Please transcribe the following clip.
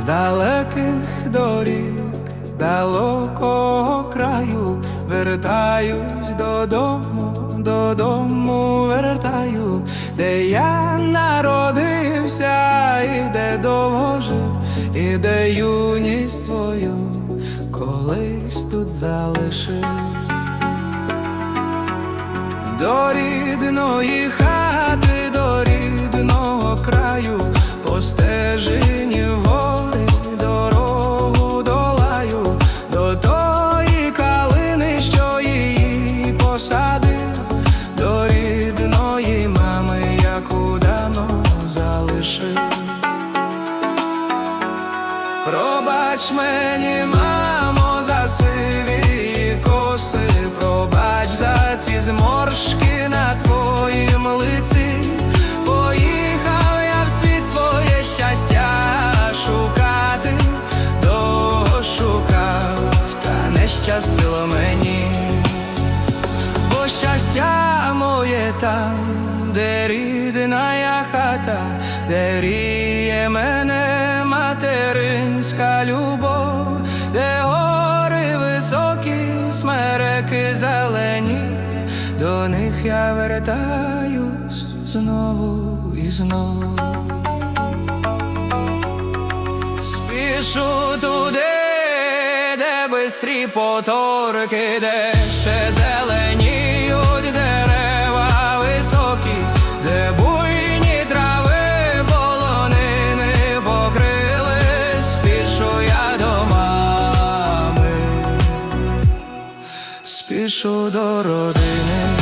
з далеких доріг, далекого краю, вертаюсь додому, додому вертаю, де я народився, і де довго жив, і де юність свою колись тут залишив. До рідної хати, до рідного краю, по Пробач мені, мамо, за сиві коси, пробач за ці зморшки на твоїм лиці. Поїхав я в світ своє щастя шукати, дошукав, та не материнська любов, де гори високі, смереки зелені, до них я вертаюсь знову і знову. Спішу туди, де бистрі поторки, де ще зеленіють мами, до родини.